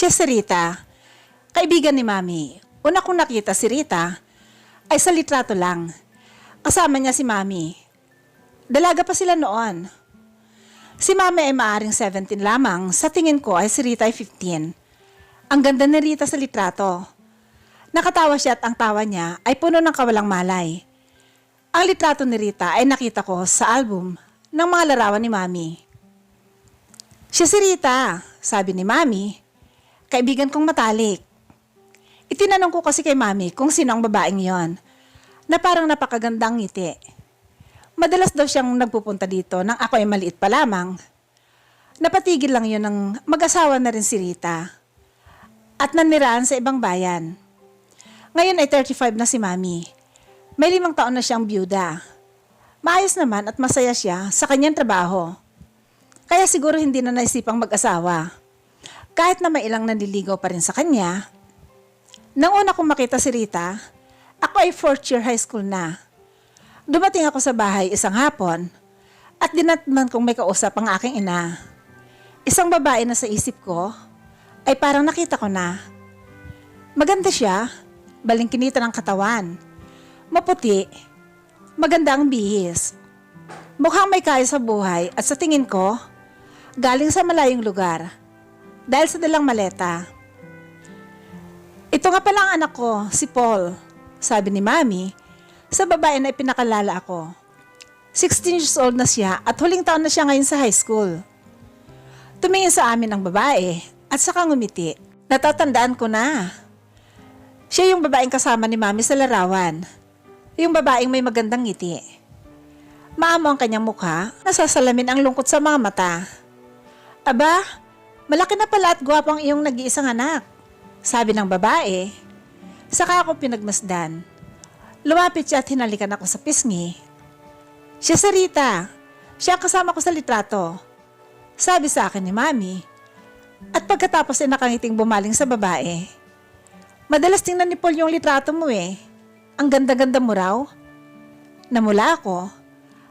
Siya si Rita. Kaibigan ni Mami. Una kong nakita si Rita ay sa litrato lang. Kasama niya si Mami. Dalaga pa sila noon. Si Mami ay maaring 17 lamang. Sa tingin ko ay si Rita ay 15. Ang ganda ni Rita sa litrato. Nakatawa siya at ang tawa niya ay puno ng kawalang malay. Ang litrato ni Rita ay nakita ko sa album ng mga larawan ni Mami. Siya si Rita, sabi ni Mami. Kaibigan kong matalik. Itinanong ko kasi kay Mami kung sino ang babaeng yon na parang napakagandang ngiti. Madalas daw siyang nagpupunta dito nang ako ay maliit pa lamang. Napatigil lang yun ng mag-asawa na rin si Rita. At naniraan sa ibang bayan. Ngayon ay 35 na si Mami. May limang taon na siyang byuda. Maayos naman at masaya siya sa kanyang trabaho. Kaya siguro hindi na naisipang mag-asawa. Kahit na may ilang nanliligaw pa rin sa kanya. Nang una kong makita si Rita, ako ay fourth year high school na. Dumating ako sa bahay isang hapon at dinatman kong may kausap ang aking ina. Isang babae na sa isip ko ay parang nakita ko na. Maganda siya, balingkinita ng katawan, maputi, maganda ang bihis. Mukhang may kaya sa buhay at sa tingin ko, galing sa malayong lugar dahil sa dalang maleta. Ito nga pala ang anak ko, si Paul, sabi ni Mami, sa babae na ipinakalala ako. 16 years old na siya at huling taon na siya ngayon sa high school. Tumingin sa amin ang babae at saka ngumiti. Natatandaan ko na. Siya yung babaeng kasama ni Mami sa larawan. Yung babaeng may magandang ngiti. Maamo ang kanyang mukha, nasasalamin ang lungkot sa mga mata. Aba, malaki na pala at gwapang iyong nag-iisang anak. Sabi ng babae. Saka ako pinagmasdan. Lumapit siya at hinalikan ako sa pisngi. Siya sa Rita. Siya ang kasama ko sa litrato. Sabi sa akin ni Mami. At pagkatapos ay nakangiting bumaling sa babae. Madalas tingnan ni Paul yung litrato mo eh. Ang ganda-ganda mo raw. Namula ako.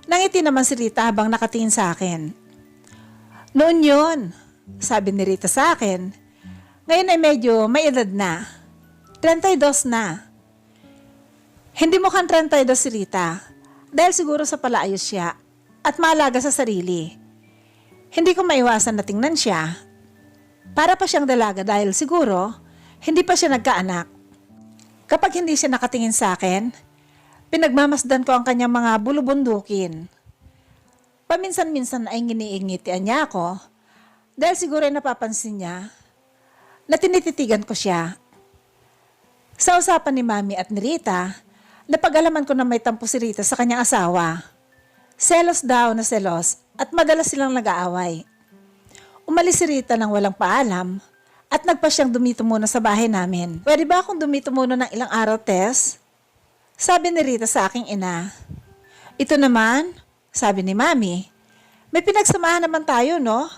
Nangiti naman si Rita habang nakatingin sa akin. Noon yun, sabi ni Rita sa akin. Ngayon ay medyo may edad na. 32 na. Hindi mukhang 32 si Rita dahil siguro sa palaayos siya at maalaga sa sarili. Hindi ko maiwasan na tingnan siya. Para pa siyang dalaga dahil siguro hindi pa siya nagkaanak. Kapag hindi siya nakatingin sa akin, pinagmamasdan ko ang kanyang mga bulubundukin. Paminsan-minsan ay nginiingitian niya ako dahil siguro ay napapansin niya na tinititigan ko siya. Sa usapan ni Mami at ni Rita, napag-alaman ko na may tampo si Rita sa kanyang asawa. Selos daw na selos at madalas silang nag-aaway. Umalis si Rita nang walang paalam at nagpa siyang dumito muna sa bahay namin. Pwede ba akong dumito muna ng ilang araw, Tess? Sabi ni Rita sa aking ina. Ito naman, sabi ni Mami, may pinagsamahan naman tayo, no?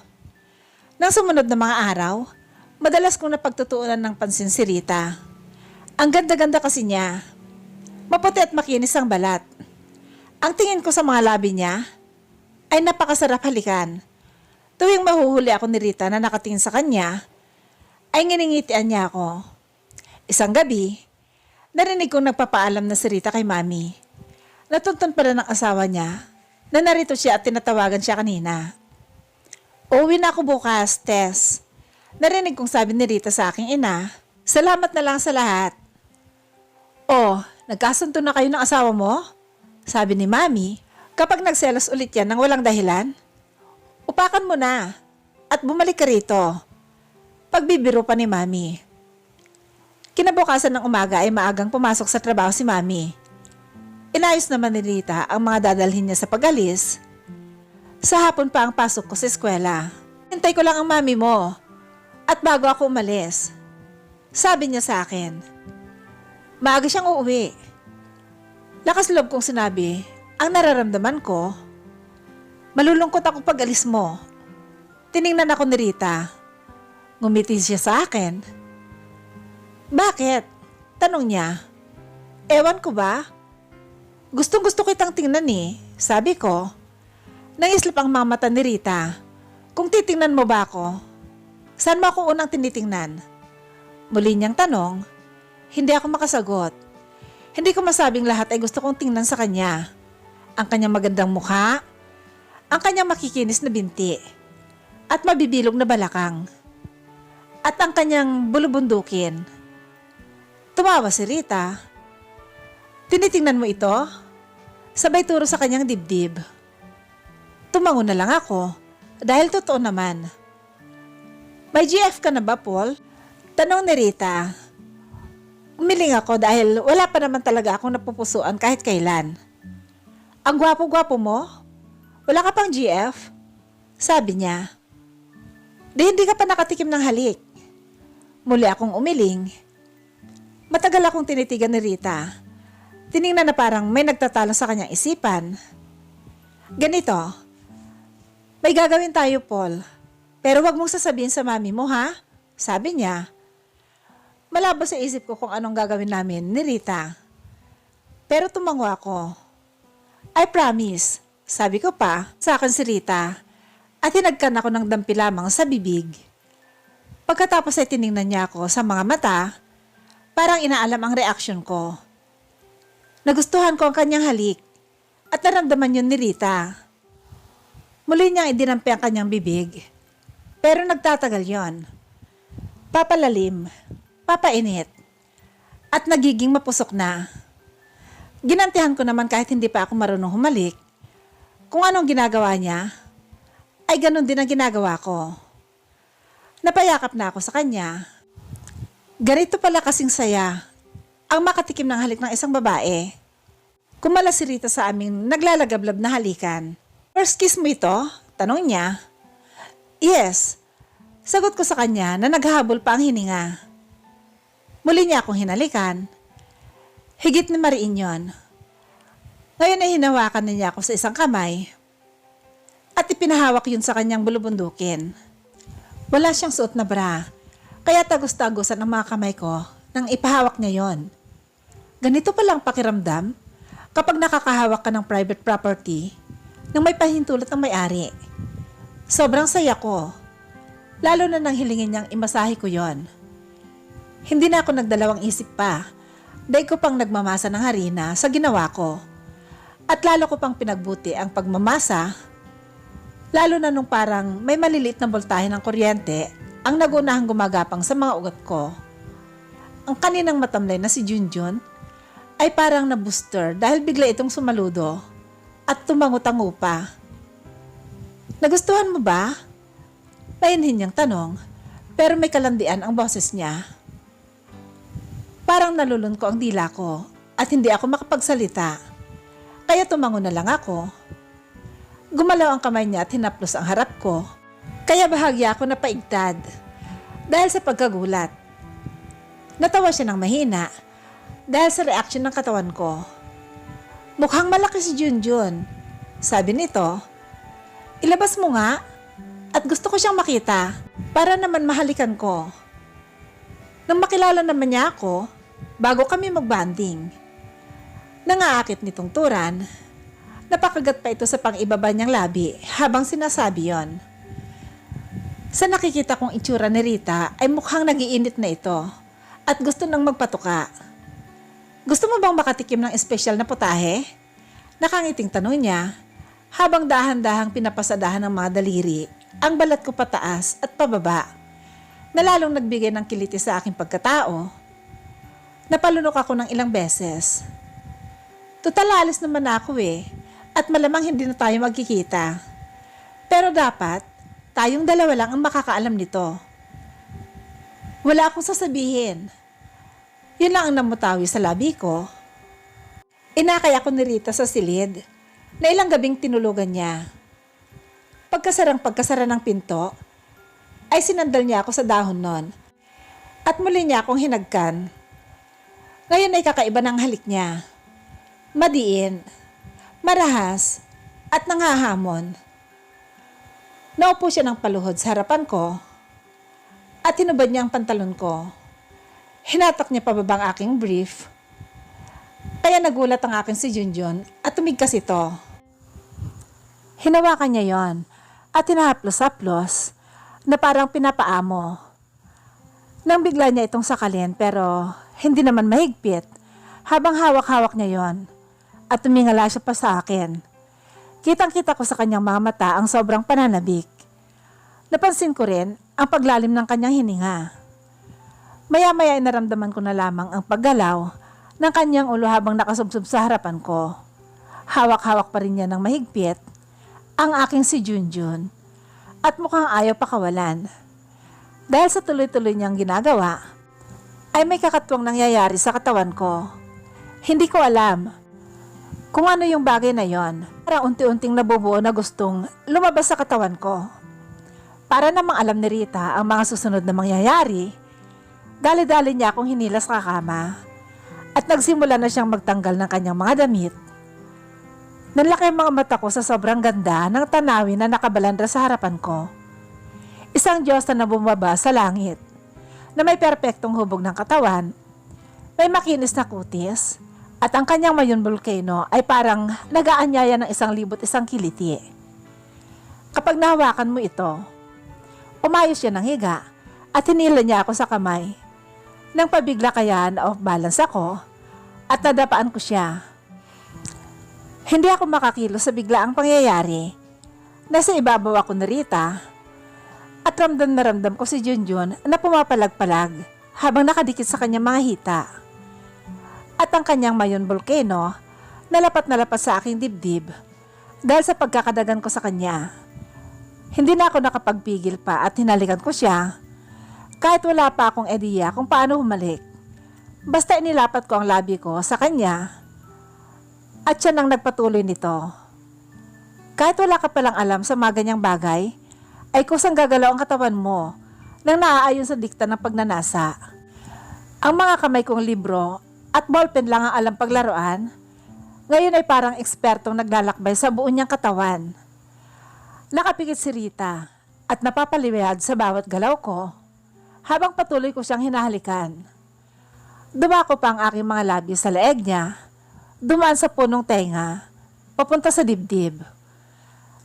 Nang sumunod na mga araw, madalas kong napagtutuunan ng pansin si Rita. Ang ganda-ganda kasi niya. Maputi at makinis ang balat. Ang tingin ko sa mga labi niya ay napakasarap halikan. Tuwing mahuhuli ako ni Rita na nakatingin sa kanya, ay nginingitian niya ako. Isang gabi, narinig kong nagpapaalam na si Rita kay Mami. Natuntun pala ng asawa niya na narito siya at tinatawagan siya kanina. Uuwi na ako bukas, Tess. Narinig kong sabi ni Rita sa aking ina, Salamat na lang sa lahat. Oh, nagkasunto na kayo ng asawa mo? Sabi ni Mami, kapag nagselos ulit yan ng walang dahilan, upakan mo na at bumalik ka rito. Pagbibiro pa ni Mami. Kinabukasan ng umaga ay maagang pumasok sa trabaho si Mami. Inayos naman ni Rita ang mga dadalhin niya sa pagalis. Sa hapon pa ang pasok ko sa eskwela. Hintay ko lang ang mami mo. At bago ako umalis, sabi niya sa akin, maaga siyang uuwi. Lakas loob kong sinabi, ang nararamdaman ko, malulungkot ako pag alis mo. Tiningnan ako ni Rita. Ngumiti siya sa akin. Bakit? Tanong niya. Ewan ko ba? Gustong gusto kitang tingnan eh. Sabi ko. Nangislap ang mga mata ni Rita. Kung titingnan mo ba ako? Saan mo ako unang tinitingnan? Muli niyang tanong, hindi ako makasagot. Hindi ko masabing lahat ay gusto kong tingnan sa kanya. Ang kanyang magandang mukha, ang kanyang makikinis na binti, at mabibilog na balakang, at ang kanyang bulubundukin. Tumawa si Rita. Tinitingnan mo ito? Sabay turo sa kanyang dibdib. Tumango na lang ako dahil totoo naman. May GF ka na ba, Paul? Tanong ni Rita. Umiling ako dahil wala pa naman talaga akong napupusuan kahit kailan. Ang gwapo-gwapo mo? Wala ka pang GF? Sabi niya. Di hindi ka pa nakatikim ng halik. Muli akong umiling. Matagal akong tinitigan ni Rita. Tiningnan na parang may nagtatalo sa kanyang isipan. Ganito. May gagawin tayo, Paul. Pero wag mong sasabihin sa mami mo, ha? Sabi niya. Malabo sa isip ko kung anong gagawin namin ni Rita. Pero tumango ako. I promise. Sabi ko pa, sa akin si Rita. At hinagkan ako ng dampi lamang sa bibig. Pagkatapos ay tiningnan niya ako sa mga mata, parang inaalam ang reaksyon ko. Nagustuhan ko ang kanyang halik at naramdaman yun ni Rita. Muli niyang idinampi ang kanyang bibig. Pero nagtatagal yon. Papalalim, papainit, at nagiging mapusok na. Ginantihan ko naman kahit hindi pa ako marunong humalik. Kung anong ginagawa niya, ay ganun din ang ginagawa ko. Napayakap na ako sa kanya. Ganito pala kasing saya ang makatikim ng halik ng isang babae. Kumala si Rita sa aming naglalagablab na halikan. First kiss mo ito? Tanong niya. Yes. Sagot ko sa kanya na naghahabol pa ang hininga. Muli niya akong hinalikan. Higit ni Mariin yon. Ngayon ay hinawakan na niya ako sa isang kamay at ipinahawak yun sa kanyang bulubundukin. Wala siyang suot na bra, kaya tagos-tagosan ang mga kamay ko nang ipahawak niya yon. Ganito palang pakiramdam kapag nakakahawak ka ng private property nang may pahintulot ang may-ari. Sobrang saya ko, lalo na nang hilingin niyang imasahe ko yon. Hindi na ako nagdalawang isip pa, dahil ko pang nagmamasa ng harina sa ginawa ko. At lalo ko pang pinagbuti ang pagmamasa, lalo na nung parang may maliliit na voltahe ng kuryente ang nagunahang gumagapang sa mga ugat ko. Ang kaninang matamlay na si Junjun ay parang na-booster dahil bigla itong sumaludo at tumangutango pa. Nagustuhan mo ba? Painhin niyang tanong, pero may kalandian ang boses niya. Parang nalulun ko ang dila ko at hindi ako makapagsalita. Kaya tumango na lang ako. Gumalaw ang kamay niya at hinaplos ang harap ko. Kaya bahagya ako na paigtad. Dahil sa pagkagulat. Natawa siya ng mahina dahil sa reaction ng katawan ko. Mukhang malaki si Junjun. Sabi nito, ilabas mo nga at gusto ko siyang makita para naman mahalikan ko. Nang makilala naman niya ako, bago kami magbanding. Nangaakit nitong turan, napakagat pa ito sa pang-ibaba niyang labi habang sinasabi yon. Sa nakikita kong itsura ni Rita ay mukhang nagiinit na ito at gusto nang magpatuka. Gusto mo bang makatikim ng espesyal na putahe? Nakangiting tanong niya habang dahan-dahang pinapasadahan ng mga daliri ang balat ko pataas at pababa na lalong nagbigay ng kiliti sa aking pagkatao. Napalunok ako ng ilang beses. Total alis naman na ako eh at malamang hindi na tayo magkikita. Pero dapat, tayong dalawa lang ang makakaalam nito. Wala akong sasabihin. Yun lang ang namutawi sa labi ko. Inakay ako ni Rita sa silid na ilang gabing tinulugan niya. Pagkasarang pagkasara ng pinto, ay sinandal niya ako sa dahon nun at muli niya akong hinagkan. Ngayon ay kakaiba ng halik niya. Madiin, marahas, at nangahamon. Naupo siya ng paluhod sa harapan ko at hinubad niya ang pantalon ko. Hinatak niya pababa ang aking brief. Kaya nagulat ang aking si Junjun at tumigkas ito. Hinawakan niya yon at hinahaplos-haplos na parang pinapaamo. Nang bigla niya itong sakalin pero hindi naman mahigpit habang hawak-hawak niya yon at tumingala siya pa sa akin. Kitang-kita ko sa kanyang mga mata ang sobrang pananabik. Napansin ko rin ang paglalim ng kanyang hininga. Maya-maya ay naramdaman ko na lamang ang paggalaw ng kanyang ulo habang nakasubsob sa harapan ko. Hawak-hawak pa rin niya ng mahigpit ang aking si Junjun at mukhang ayaw pakawalan. Dahil sa tuloy-tuloy niyang ginagawa, ay may kakatwang nangyayari sa katawan ko. Hindi ko alam kung ano yung bagay na yon. Para unti-unting nabubuo na gustong lumabas sa katawan ko. Para namang alam ni Rita ang mga susunod na mangyayari, dali-dali niya akong hinilas sa kama at nagsimula na siyang magtanggal ng kanyang mga damit. Nanlaki ang mga mata ko sa sobrang ganda ng tanawin na nakabalandra sa harapan ko. Isang Diyos na bumaba sa langit, na may perpektong hubog ng katawan, may makinis na kutis, at ang kanyang mayon volcano ay parang nagaanyaya ng isang libot isang kiliti. Kapag nahawakan mo ito, umayos siya ng higa at hinila niya ako sa kamay. Nang pabigla kaya na off balance ako at nadapaan ko siya. Hindi ako makakilos sa biglaang pangyayari. Nasa ibabaw ako na Rita at ramdam na ramdam ko si Junjun na pumapalag-palag habang nakadikit sa kanyang mga hita. At ang kanyang mayon volcano nalapat na lapat sa aking dibdib dahil sa pagkakadagan ko sa kanya. Hindi na ako nakapagpigil pa at hinalikan ko siya kahit wala pa akong ideya kung paano humalik. Basta inilapat ko ang labi ko sa kanya at siya nang nagpatuloy nito. Kahit wala ka palang alam sa mga ganyang bagay, ay kusang gagalaw ang katawan mo nang naaayon sa dikta ng pagnanasa. Ang mga kamay kong libro at ballpen lang ang alam paglaruan, ngayon ay parang ekspertong naglalakbay sa buo niyang katawan. Nakapikit si Rita at napapaliwag sa bawat galaw ko habang patuloy ko siyang hinahalikan. Dumako pa ang aking mga labi sa leeg niya, dumaan sa punong tenga, papunta sa dibdib.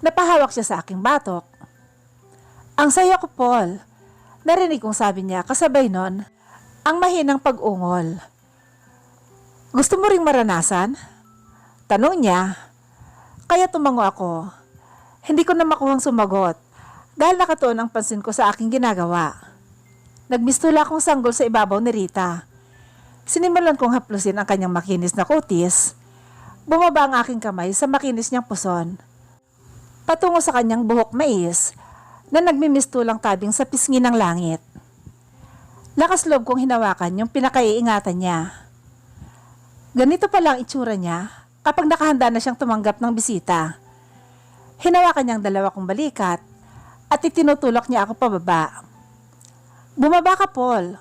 Napahawak siya sa aking batok. Ang saya ko, Paul. Narinig kong sabi niya kasabay nun, ang mahinang pag-ungol. Gusto mo ring maranasan? Tanong niya. Kaya tumango ako. Hindi ko na makuhang sumagot dahil nakatuon ang pansin ko sa aking ginagawa. Nagmistula akong sanggol sa ibabaw ni Rita. Sinimulan kong haplusin ang kanyang makinis na kutis. Bumaba ang aking kamay sa makinis niyang puson. Patungo sa kanyang buhok mais na nagmimistulang tabing sa pisngi ng langit. Lakas loob kong hinawakan yung pinakaiingatan niya. Ganito pala ang itsura niya kapag nakahanda na siyang tumanggap ng bisita. Hinawakan niyang dalawa kong balikat at itinutulak niya ako pababa. Bumaba ka, Paul.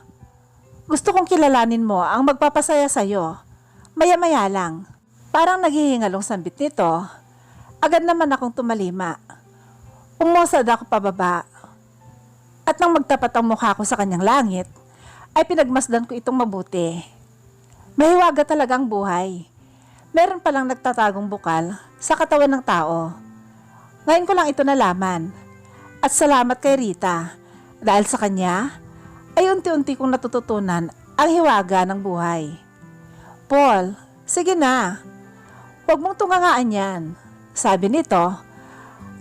Gusto kong kilalanin mo ang magpapasaya sa'yo. Maya-maya lang. Parang naghihingalong sambit nito. Agad naman akong tumalima. Umusad ako pababa. At nang magtapat ang mukha ko sa kanyang langit, ay pinagmasdan ko itong mabuti. Mahiwaga talagang buhay. Meron palang nagtatagong bukal sa katawan ng tao. Ngayon ko lang ito nalaman. At salamat kay Rita dahil sa kanya unti-unti kong natututunan ang hiwaga ng buhay. Paul, sige na. Huwag mong tungangaan yan. Sabi nito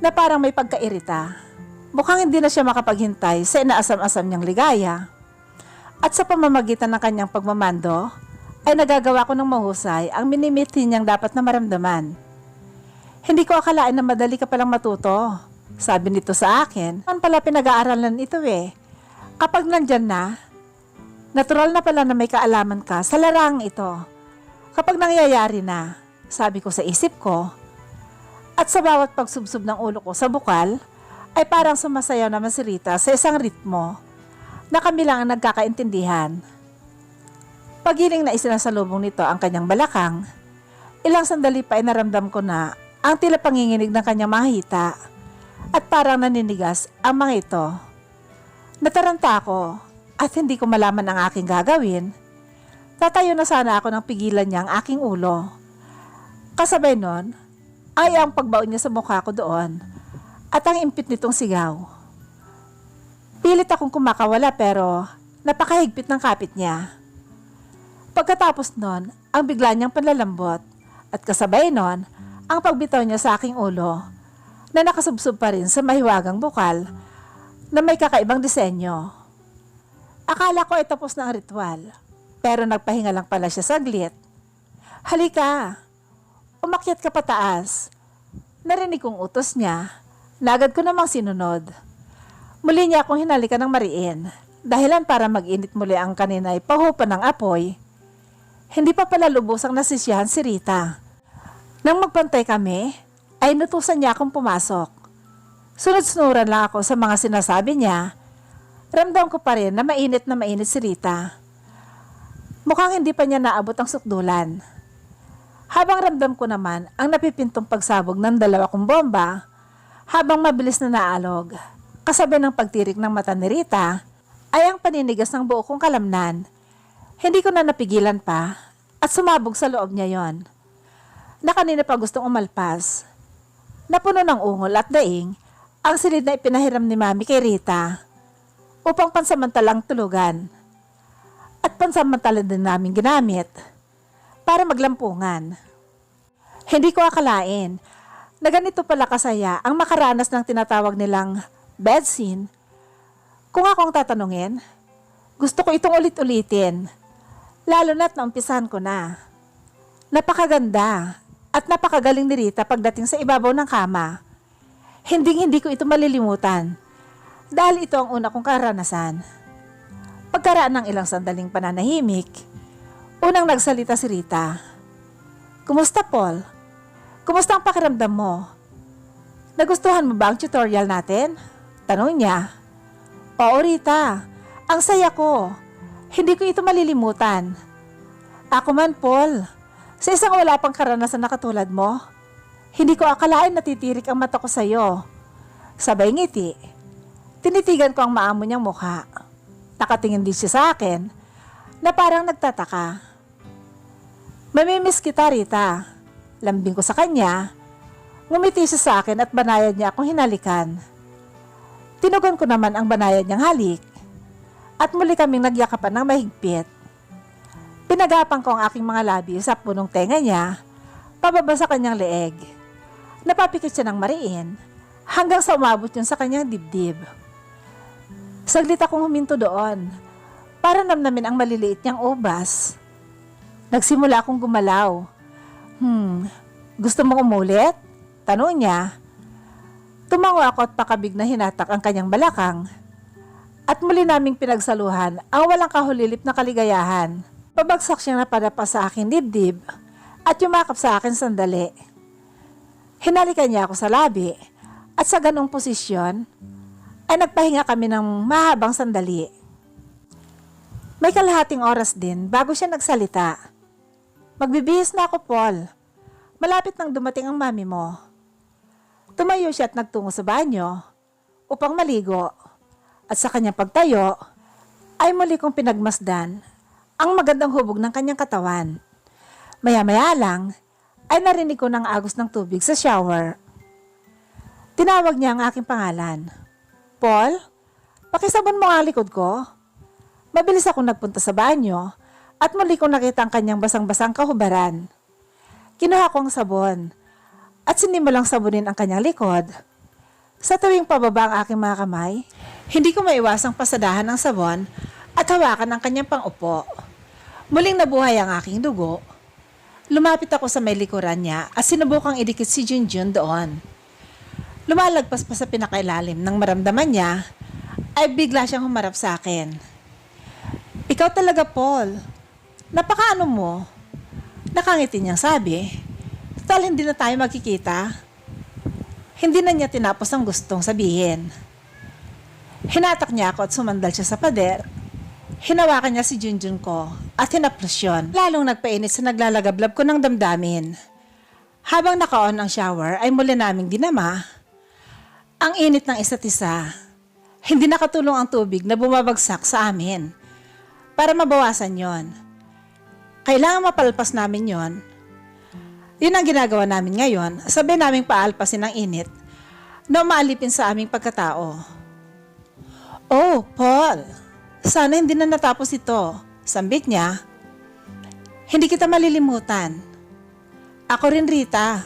na parang may pagkairita. Mukhang hindi na siya makapaghintay sa inaasam-asam niyang ligaya. At sa pamamagitan ng kanyang pagmamando, ay nagagawa ko ng mahusay ang minimithi niyang dapat na maramdaman. Hindi ko akalain na madali ka palang matuto. Sabi nito sa akin, man pala pinag-aaralan ito eh. Kapag nandyan na, natural na pala na may kaalaman ka sa larang ito. Kapag nangyayari na, sabi ko sa isip ko, at sa bawat pagsubsob ng ulo ko sa bukal, ay parang sumasayaw naman si Rita sa isang ritmo na kami lang ang nagkakaintindihan. Pagiling na isinasalubong nito ang kanyang balakang, ilang sandali pa ay naramdam ko na ang tila panginginig ng kanyang mahita at parang naninigas ang mga ito. Nataranta ako at hindi ko malaman ang aking gagawin. Tatayo na sana ako nang pigilan niya ang aking ulo. Kasabay nun, ay ang pagbaon niya sa mukha ko doon at ang impit nitong sigaw. Pilit akong kumakawala pero napakahigpit ng kapit niya. Pagkatapos nun, ang bigla niyang panlalambot at kasabay nun, ang pagbitaw niya sa aking ulo na nakasubsob pa rin sa mahiwagang bukal na may kakaibang disenyo. Akala ko ay tapos na ang ritual, pero nagpahinga lang pala siya saglit. Halika, umakyat ka pataas. Narinig kong utos niya, nagad ko namang sinunod. Muli niya akong hinalikan ng mariin, dahilan para mag-init muli ang kanina ay pahupa ng apoy. Hindi pa pala lubusang nasisiyahan si Rita. Nang magpantay kami, ay nutusan niya akong pumasok. Sunod-sunuran lang ako sa mga sinasabi niya. Ramdam ko pa rin na mainit na mainit si Rita. Mukhang hindi pa niya naabot ang sukdulan. Habang ramdam ko naman ang napipintong pagsabog ng dalawa kong bomba, habang mabilis na naalog, kasabay ng pagtirik ng mata ni Rita, ay ang paninigas ng buo kong kalamnan. Hindi ko na napigilan pa at sumabog sa loob niya yon. Na kanina pa gustong umalpas. Napuno ng ungol at daing ang silid na ipinahiram ni Mami kay Rita upang pansamantalang tulugan at pansamantala din namin ginamit para maglampungan. Hindi ko akalain na ganito pala kasaya ang makaranas ng tinatawag nilang bed scene. Kung ako ang tatanungin, gusto ko itong ulit-ulitin, lalo na't naumpisahan ko na. Napakaganda at napakagaling ni Rita pagdating sa ibabaw ng kama. Hinding hindi ko ito malilimutan dahil ito ang una kong karanasan. Pagkaraan ng ilang sandaling pananahimik, unang nagsalita si Rita. Kumusta Paul? Kumusta ang pakiramdam mo? Nagustuhan mo ba ang tutorial natin? Tanong niya. Oo Rita, ang saya ko. Hindi ko ito malilimutan. Ako man Paul, sa isang wala pang karanasan na katulad mo, hindi ko akalain natitirik ang mata ko sa iyo. Sabay ngiti. Tinitigan ko ang maamo niyang mukha. Nakatingin din siya sa akin na parang nagtataka. Mamimiss kita, Rita. Lambing ko sa kanya. Ngumiti siya sa akin at banayad niya akong hinalikan. Tinugon ko naman ang banayad niyang halik. At muli kaming nagyakapan ng mahigpit. Pinagapan ko ang aking mga labi sa punong tenga niya, pababa sa kanyang leeg. Napapikit siya ng mariin hanggang sa umabot yun sa kanyang dibdib. Saglit akong huminto doon para namnamin ang maliliit niyang ubas. Nagsimula akong gumalaw. Hmm, gusto mo umulit? Tanong niya. Tumango ako at pakabig na hinatak ang kanyang balakang. At muli naming pinagsaluhan ang walang kahulilip na kaligayahan. Pabagsak siya na padapa sa akin dibdib at yumakap sa akin sandali. Hinalikan niya ako sa labi at sa ganong posisyon ay nagpahinga kami ng mahabang sandali. May kalahating oras din bago siya nagsalita. Magbibihis na ako, Paul. Malapit nang dumating ang mami mo. Tumayo siya at nagtungo sa banyo upang maligo. At sa kanyang pagtayo, ay muli kong pinagmasdan ang magandang hubog ng kanyang katawan. Maya-maya lang, ay narinig ko ng agos ng tubig sa shower. Tinawag niya ang aking pangalan. Paul, pakisabon mo nga likod ko. Mabilis ako nagpunta sa banyo at muli kong nakita ang kanyang basang-basang kahubaran. Kinuha ko ang sabon at sinimulang sabunin ang kanyang likod. Sa tuwing pababa ang aking mga kamay, hindi ko maiwasang pasadahan ng sabon at hawakan ang kanyang pangupo. Muling nabuhay ang aking dugo. Lumapit ako sa may likuran niya at sinubukang idikit si Junjun doon. Lumalagpas pa sa pinakailalim ng maramdaman niya, ay bigla siyang humarap sa akin. Ikaw talaga, Paul. Napakaano mo? Nakangiti niyang sabi. Tal hindi na tayo magkikita. Hindi na niya tinapos ang gustong sabihin. Hinatak niya ako at sumandal siya sa pader. Hinawakan niya si Junjun ko at hinaplos yun. Lalong nagpainit sa naglalagablab ko ng damdamin. Habang naka-on ang shower ay muli naming dinama. Ang init ng isa't isa. Hindi nakatulong ang tubig na bumabagsak sa amin. Para mabawasan yon. Kailangan mapalpas namin yon. Yun ang ginagawa namin ngayon. Sabi naming paalpasin ng init na umaalipin sa aming pagkatao. Oh, Paul. Sana hindi na natapos ito. Sambit niya. Hindi kita malilimutan. Ako rin, Rita.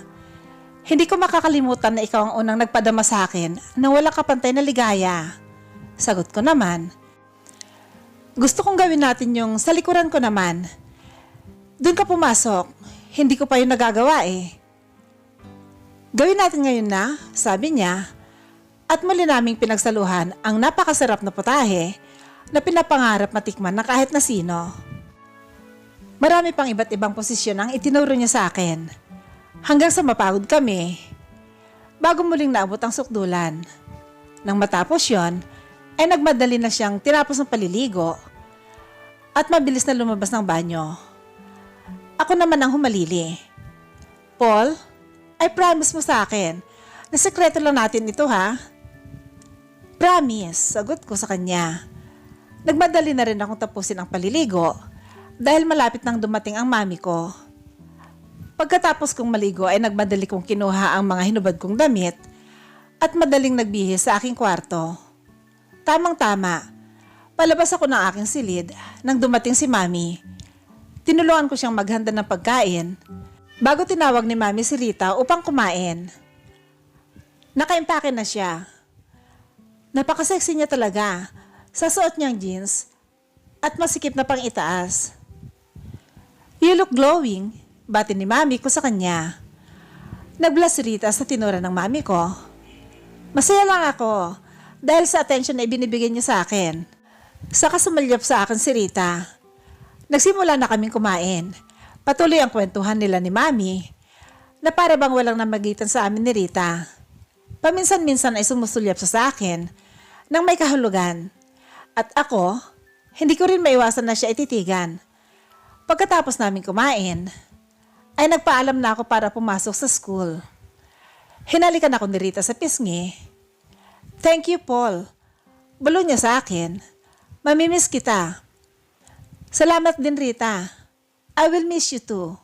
Hindi ko makakalimutan na ikaw ang unang nagpadama sa akin na wala kapantay na ligaya. Sagot ko naman. Gusto kong gawin natin yung sa likuran ko naman. Doon ka pumasok. Hindi ko pa yung nagagawa eh. Gawin natin ngayon na, sabi niya. At muli naming pinagsaluhan ang napakasarap na putahe na pinapangarap matikman na kahit na sino. Marami pang iba't ibang posisyon ang itinuro niya sa akin. Hanggang sa mapagod kami. Bago muling naabot ang sukdulan. Nang matapos yon, ay nagmadali na siyang tinapos ng paliligo at mabilis na lumabas ng banyo. Ako naman ang humalili. Paul, I promise mo sa akin na sekreto lang natin ito ha. Promise, sagot ko sa kanya. Nagmadali na rin akong tapusin ang paliligo dahil malapit nang dumating ang mami ko. Pagkatapos kong maligo ay nagmadali kong kinuha ang mga hinubad kong damit at madaling nagbihis sa aking kwarto. Tamang-tama, palabas ako ng aking silid nang dumating si mami. Tinulungan ko siyang maghanda ng pagkain bago tinawag ni mami si Rita upang kumain. Nakaimpake na siya. Napakasexy niya talaga sa suot niyang jeans at masikip na pang itaas. You look glowing, bati ni mami ko sa kanya. Nagbless Rita sa tinura ng mami ko. Masaya lang ako dahil sa attention na ibinibigay niya sa akin. Saka sumalyap sa akin si Rita. Nagsimula na kaming kumain. Patuloy ang kwentuhan nila ni mami na para bang walang namagitan sa amin ni Rita. Paminsan-minsan ay sumusulyap sa akin nang may kahulugan. At ako, hindi ko rin maiwasan na siya ititigan. Pagkatapos namin kumain, ay nagpaalam na ako para pumasok sa school. Hinalikan ako ni Rita sa pisngi. Thank you, Paul. Bulo niya sa akin. Mamimiss kita. Salamat din, Rita. I will miss you too.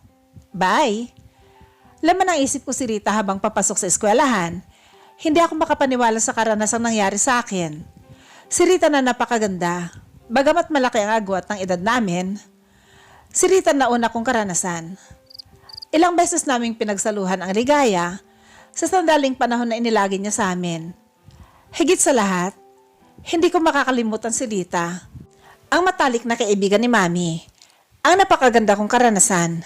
Bye. Laman ang isip ko si Rita habang papasok sa eskwelahan. Hindi ako makapaniwala sa karanasang nangyari sa akin. Si Rita na napakaganda. Bagamat malaki ang agwat ng edad namin, si Rita na una kong karanasan. Ilang beses naming pinagsaluhan ang ligaya sa sandaling panahon na inilagi niya sa amin. Higit sa lahat, hindi ko makakalimutan si Rita, ang matalik na kaibigan ni Mami, ang napakaganda kong karanasan.